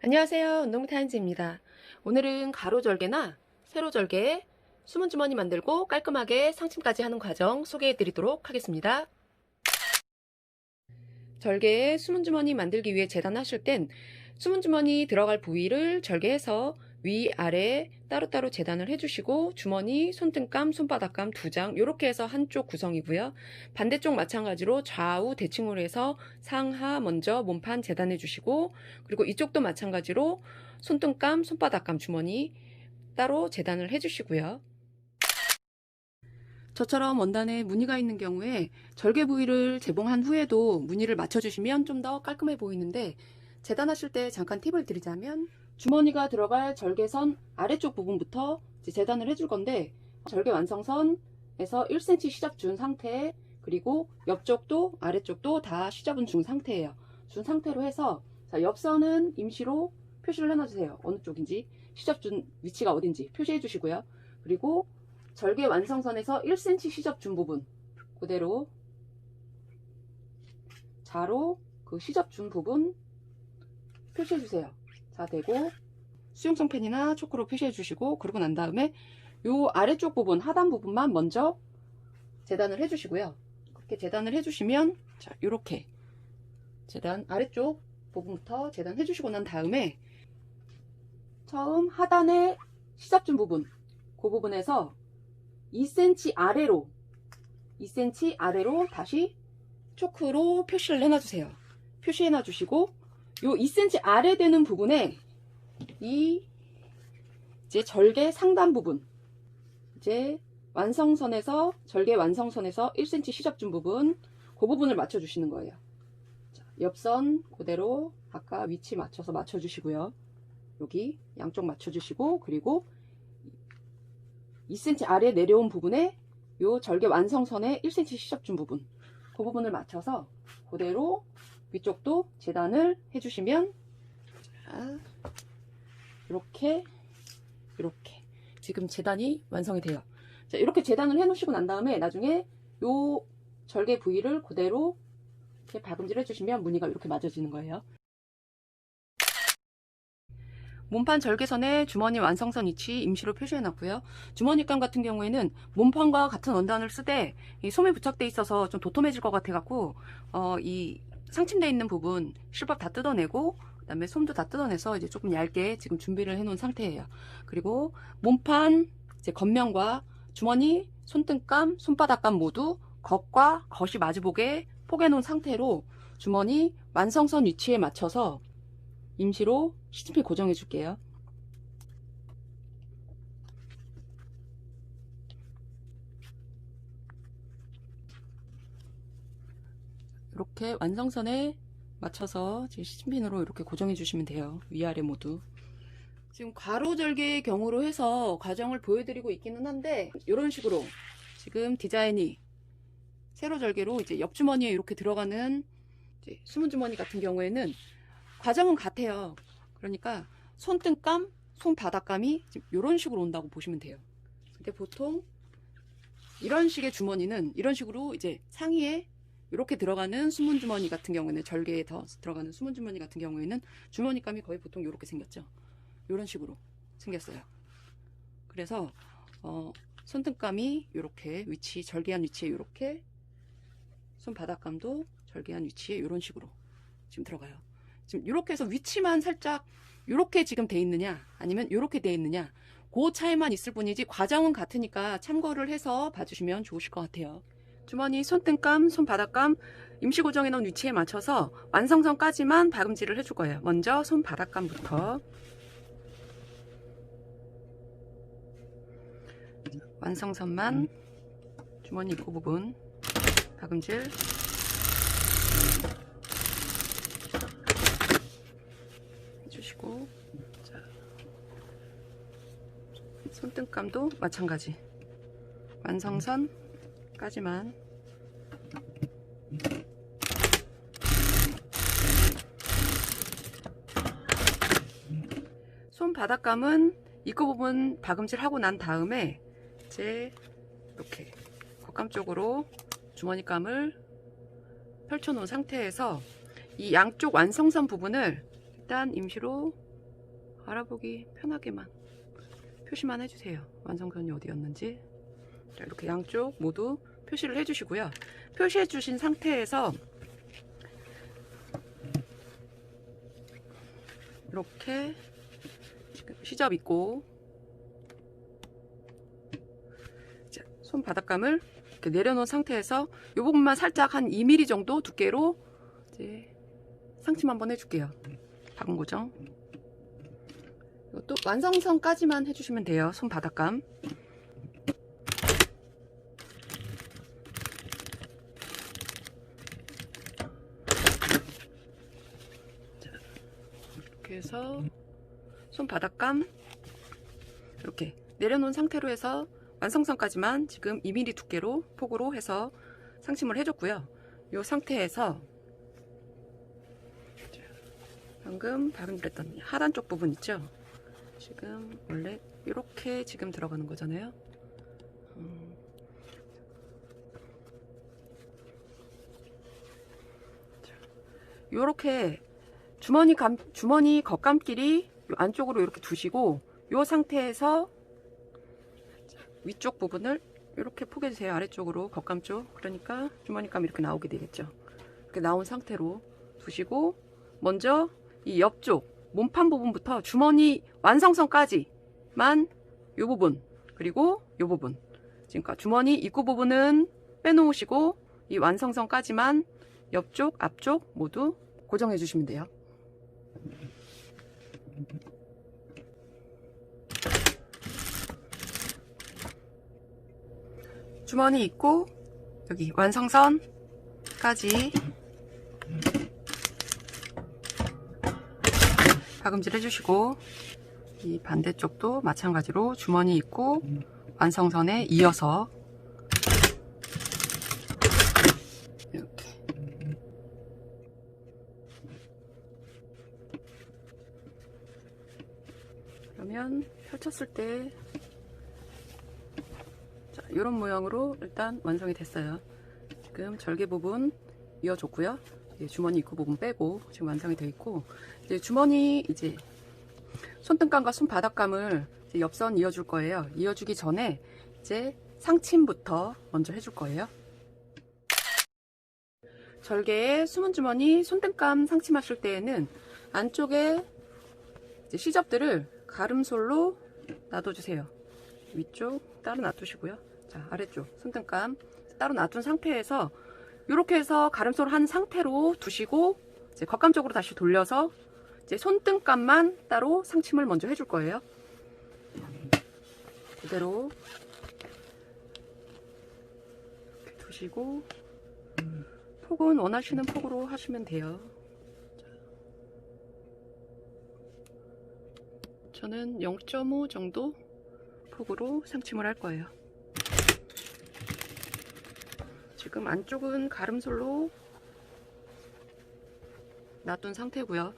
안녕하세요. 운동타임즈입니다. 오늘은 가로절개나 세로절개, 숨은 주머니 만들고 깔끔하게 상침까지 하는 과정 소개해 드리도록 하겠습니다. 절개에 숨은 주머니 만들기 위해 재단하실 땐 숨은 주머니 들어갈 부위를 절개해서 위, 아래 따로따로 재단을 해주시고 주머니, 손등감, 손바닥감 두 장 이렇게 해서 한쪽 구성이고요. 반대쪽 마찬가지로 좌우 대칭으로 해서 상하 먼저 몸판 재단해 주시고 그리고 이쪽도 마찬가지로 손등감, 손바닥감 주머니 따로 재단을 해 주시고요. 저처럼 원단에 무늬가 있는 경우에 절개 부위를 재봉한 후에도 무늬를 맞춰주시면 좀 더 깔끔해 보이는데 재단하실 때 잠깐 팁을 드리자면 주머니가 들어갈 절개선 아래쪽 부분부터 재단을 해줄 건데 절개 완성선에서 1cm 시접 준 상태 그리고 옆쪽도 아래쪽도 다 시접은 준 상태예요. 준 상태로 해서 자, 옆선은 임시로 표시를 해놔주세요. 어느 쪽인지 시접 준 위치가 어딘지 표시해 주시고요. 그리고 절개 완성선에서 1cm 시접 준 부분 그대로 자로 그 시접 준 부분 표시해 주세요. 자 되고 수용성 펜이나 초크로 표시해 주시고 그러고 난 다음에 요 아래쪽 부분 하단 부분만 먼저 재단을 해 주시고요. 그렇게 재단을 해 주시면 자 요렇게 재단 아래쪽 부분부터 재단해 주시고 난 다음에 처음 하단에 시접 준 부분 그 부분에서 2cm 아래로 2cm 아래로 다시 초크로 표시를 해놔 주세요. 표시해놔 주시고 요 2cm 아래 되는 부분에 이 이제 절개 상단 부분 이제 완성선에서 절개 완성선에서 1cm 시접 준 부분 그 부분을 맞춰 주시는 거예요. 자, 옆선 그대로 아까 위치 맞춰서 맞춰 주시고요. 여기 양쪽 맞춰 주시고 그리고 2cm 아래 내려온 부분에 요 절개 완성선에 1cm 시접 준 부분 그 부분을 맞춰서 그대로 위쪽도 재단을 해주시면 자, 이렇게 이렇게 지금 재단이 완성이 돼요. 자, 이렇게 재단을 해놓으시고 난 다음에 나중에 요 절개 부위를 그대로 이렇게 박음질 해주시면 무늬가 이렇게 맞아지는 거예요. 몸판 절개선에 주머니 완성선 위치 임시로 표시해놨고요. 주머니감 같은 경우에는 몸판과 같은 원단을 쓰되 이 솜에 부착돼 있어서 좀 도톰해질 것 같아갖고 어, 이 상침돼 있는 부분 실밥 다 뜯어내고 그다음에 솜도 다 뜯어내서 이제 조금 얇게 지금 준비를 해놓은 상태예요. 그리고 몸판 이제 겉면과 주머니, 손등감, 손바닥감 모두 겉과 겉이 마주보게 포개놓은 상태로 주머니 완성선 위치에 맞춰서 임시로 시침필 고정해 줄게요. 이렇게 완성선에 맞춰서 시침핀으로 이렇게 고정해 주시면 돼요. 위아래 모두. 지금 가로절개의 경우로 해서 과정을 보여드리고 있기는 한데 이런 식으로 지금 디자인이 세로절개로 이제 옆주머니에 이렇게 들어가는 이제 숨은 주머니 같은 경우에는 과정은 같아요. 그러니까 손등감, 손바닥감이 이런 식으로 온다고 보시면 돼요. 근데 보통 이런 식의 주머니는 이런 식으로 이제 상의에 이렇게 들어가는 숨은 주머니 같은 경우에는 절개에 더 들어가는 숨은 주머니 같은 경우에는 주머니감이 거의 보통 이렇게 생겼죠. 이런 식으로 생겼어요. 그래서 어, 손등감이 이렇게 위치 절개한 위치에 이렇게 손바닥감도 절개한 위치에 이런 식으로 지금 들어가요. 지금 이렇게 해서 위치만 살짝 이렇게 지금 돼 있느냐 아니면 이렇게 돼 있느냐 그 차이만 있을 뿐이지 과정은 같으니까 참고를 해서 봐주시면 좋으실 것 같아요. 주머니 손등감, 손바닥감 임시 고정해 놓은 위치에 맞춰서 완성선까지만 박음질을 해줄 거예요. 먼저 손바닥감부터. 완성선만 주머니 입구 부분 박음질. 해주시고. 자, 손등감도 마찬가지. 완성선 까지만 손 바닥감은 입구 부분 박음질 하고 난 다음에 이제 이렇게 겉감 쪽으로 주머니감을 펼쳐 놓은 상태에서 이 양쪽 완성선 부분을 일단 임시로 알아보기 편하게만 표시만 해주세요. 완성선이 어디였는지. 자, 이렇게 양쪽 모두 표시를 해주시고요. 표시해 주신 상태에서 이렇게 시접 있고 자, 손 바닥감을 이렇게 내려놓은 상태에서 이 부분만 살짝 한 2mm 정도 두께로 이제 상침 한번 해줄게요. 박은 고정. 이것도 완성선까지만 해주시면 돼요. 손 바닥감. 이렇게 해서 손 바닥감 이렇게 내려놓은 상태로 해서 완성선까지만 지금 2mm 두께로 폭으로 해서 상침을 해줬고요. 이 상태에서 자, 방금 박음질했던 하단 쪽 부분 있죠? 지금 원래 이렇게 지금 들어가는 거잖아요. 음. 자, 요렇게 주머니 감 주머니 요 안쪽으로 이렇게 두시고 이 상태에서 자, 위쪽 부분을 이렇게 포개주세요. 아래쪽으로 겉감 쪽. 그러니까 주머니감 이렇게 나오게 되겠죠. 이렇게 나온 상태로 두시고 먼저 이 옆쪽 몸판 부분부터 주머니 완성선까지만 이 부분 그리고 이 부분 지금까 주머니 입구 부분은 빼놓으시고 이 완성선까지만 옆쪽 앞쪽 모두 고정해 주시면 돼요. 주머니 있고 여기 완성선까지. 박음질 해주시고 이 반대쪽도 마찬가지로 주머니 있고 완성선에 이어서 이렇게 그러면 펼쳤을 때 자, 이런 모양으로 일단 완성이 됐어요. 지금 절개 부분 이어줬고요. 주머니 입구 부분 빼고 지금 완성이 되어 있고 이제 주머니 이제 손등감과 손바닥감을 이제 옆선 이어줄 거예요. 이어주기 전에 이제 상침부터 먼저 해줄 거예요. 절개에 숨은 주머니 손등감 상침하실 때에는 안쪽에 시접들을 가름솔로 놔둬주세요. 위쪽 따로 놔두시고요. 자 아래쪽 손등감 따로 놔둔 상태에서 이렇게 해서 가름솔 한 상태로 두시고 이제 겉감 쪽으로 다시 돌려서 이제 손등감만 따로 상침을 먼저 해줄 거예요. 그대로 이렇게 두시고 폭은 원하시는 폭으로 하시면 돼요. 저는 0.5 정도 폭으로 상침을 할 거예요. 지금 안쪽은 가름솔로 놔둔 상태고요.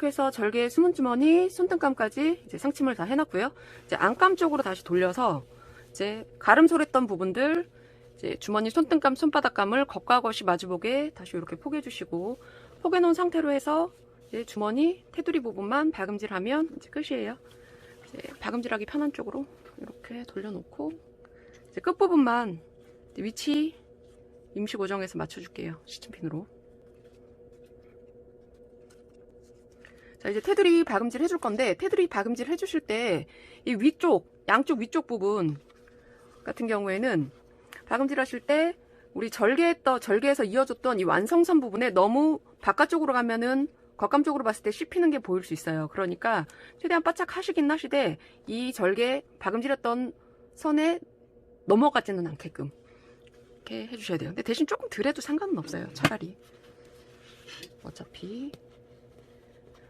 이렇게 해서 절개 숨은 주머니, 손등감까지 이제 상침을 다 해놨고요. 이제 안감 쪽으로 다시 돌려서 이제 가름솔했던 부분들 이제 주머니 손등감, 손바닥감을 겉과 겉이 마주보게 다시 이렇게 포개주시고 포개 놓은 상태로 해서 이제 주머니 테두리 부분만 박음질하면 이제 끝이에요. 이제 박음질하기 편한 쪽으로 이렇게 돌려놓고 이제 끝 부분만 위치 임시 고정해서 맞춰줄게요. 시침핀으로. 자 이제 테두리 박음질 해줄 건데 테두리 박음질 해주실 때 이 위쪽 양쪽 위쪽 부분 같은 경우에는 박음질 하실 때 우리 절개했던 절개해서 이어줬던 이 완성선 부분에 너무 바깥쪽으로 가면은 겉감 쪽으로 봤을 때 씹히는 게 보일 수 있어요. 그러니까 최대한 바짝 하시긴 하시되 이 절개 박음질했던 선에 넘어가지는 않게끔 이렇게 해주셔야 돼요. 근데 대신 조금 덜 해도 상관은 없어요. 차라리 어차피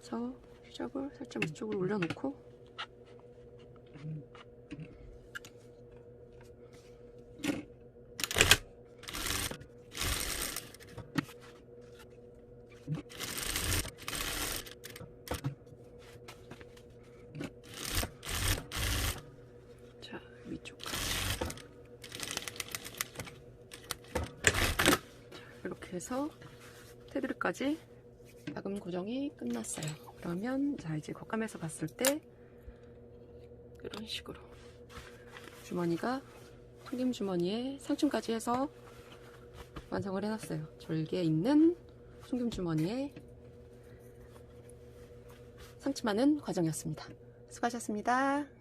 그래서 시접을 살짝 위쪽으로 올려놓고. 자 위쪽까지. 이렇게 해서 테두리까지 야금 고정이 끝났어요. 그러면 자 이제 겉감에서 봤을 때 이런 식으로 주머니가 숨김 주머니에 상층까지 해서 완성을 해놨어요. 절개 있는 숨김 주머니에 상침하는 과정이었습니다. 수고하셨습니다.